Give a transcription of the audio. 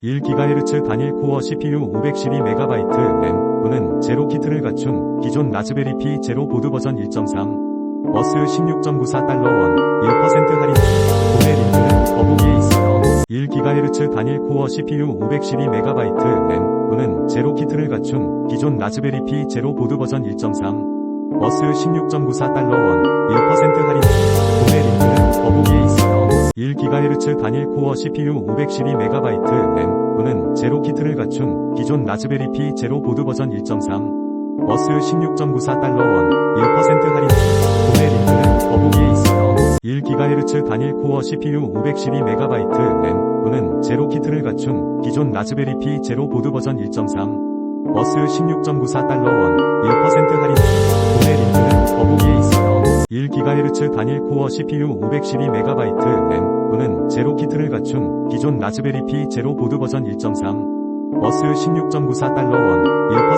1GHz 단일 코어 CPU 512MB 램, 제로 키트를 갖춘 기존 라즈베리 피 제로 보드 버전 1.3, 어스 16.94달러 원, 1% 할인 중, 구매 링크는 더보기에 있어요. 1GHz 단일 코어 CPU 512MB 램, 제로 키트를 갖춘 기존 라즈베리 피 제로 보드 버전 1.3, 어스 16.94달러 원, 1% 할인 1GHz 단일 코어 CPU 512MB 램, 제로 키트를 갖춘 기존 라즈베리 피 제로 보드 버전 1.3, 어스 16.94달러 원, 1% 할인 중, 구매 링크는 더보기에 있어요. 1GHz 단일 코어 CPU 512MB 램, 제로 키트를 갖춘 기존 라즈베리 피 제로 보드 버전 1.3, 어스 16.94달러 원, 1% 할인 1GHz 단일 코어 CPU 512MB 램, 제로 키트를 갖춘 기존 라즈베리 피 제로 보드 버전 1.3, 어스 16.94달러 원, 1% 할인 중, 구매 링크는